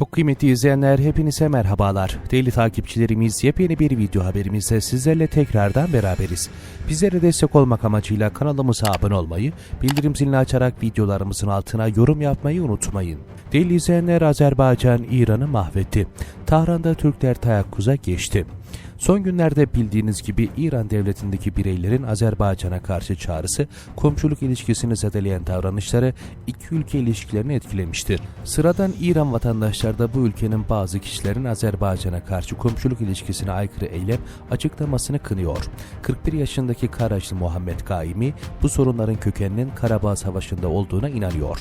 Çok kıymetli izleyenler hepinize merhabalar. Değerli takipçilerimiz yepyeni bir video haberimizde sizlerle tekrardan beraberiz. Bizlere destek olmak amacıyla kanalımıza abone olmayı, bildirim zilini açarak videolarımızın altına yorum yapmayı unutmayın. Değerli izleyenler Azerbaycan İran'ı mahvetti. Tahran'da Türkler tayakkuza geçti. Son günlerde bildiğiniz gibi İran devletindeki bireylerin Azerbaycan'a karşı çağrısı komşuluk ilişkisini zedeleyen davranışları iki ülke ilişkilerini etkilemiştir. Sıradan İran vatandaşları da bu ülkenin bazı kişilerin Azerbaycan'a karşı komşuluk ilişkisine aykırı eylem açıklamasını kınıyor. 41 yaşındaki Karaçlı Muhammed Kaimi bu sorunların kökeninin Karabağ Savaşı'nda olduğuna inanıyor.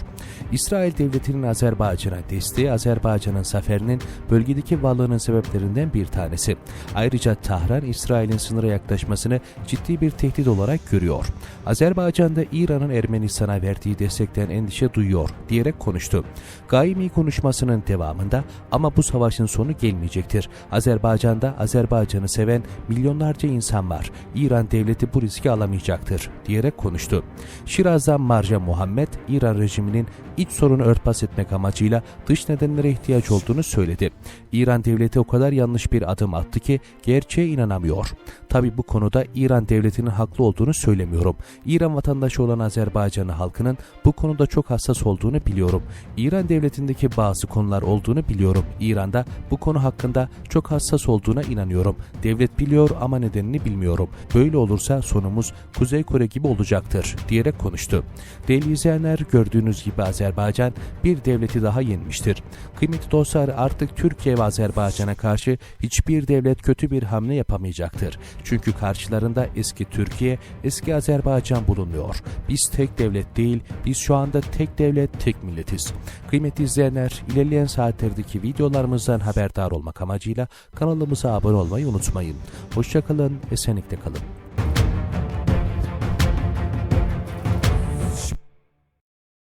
İsrail devletinin Azerbaycan'a desteği Azerbaycan'ın zaferinin bölgedeki varlığının sebeplerinden bir tanesi. Ayrıca Tahran, İsrail'in sınıra yaklaşmasını ciddi bir tehdit olarak görüyor. Azerbaycan'da İran'ın Ermenistan'a verdiği destekten endişe duyuyor diyerek konuştu. Gaimi konuşmasının devamında ama bu savaşın sonu gelmeyecektir. Azerbaycan'da Azerbaycan'ı seven milyonlarca insan var. İran devleti bu riski alamayacaktır diyerek konuştu. Şiraz'dan Marja Muhammed, İran rejiminin iç sorunu örtbas etmek amacıyla dış nedenlere ihtiyaç olduğunu söyledi. İran devleti o kadar yanlış bir adım attı ki gerçeğe inanamıyor. Tabi bu konuda İran devletinin haklı olduğunu söylemiyorum. İran vatandaşı olan Azerbaycan halkının bu konuda çok hassas olduğunu biliyorum. İran devletindeki bazı konular olduğunu biliyorum. İran'da bu konu hakkında çok hassas olduğuna inanıyorum. Devlet biliyor ama nedenini bilmiyorum. Böyle olursa sonumuz Kuzey Kore gibi olacaktır diyerek konuştu. Değerli izleyenler gördüğünüz gibi Azerbaycan bir devleti daha yenmiştir. Kıymetli dostlar artık Türkiye ve Azerbaycan'a karşı hiçbir devlet kötü bir hamle yapamayacaktır. Çünkü karşılarında eski Türkiye, eski Azerbaycan bulunuyor. Biz tek devlet değil, biz şu anda tek devlet, tek milletiz. Kıymetli izleyenler, ilerleyen saatlerdeki videolarımızdan haberdar olmak amacıyla kanalımıza abone olmayı unutmayın. Hoşçakalın, esenlikle kalın.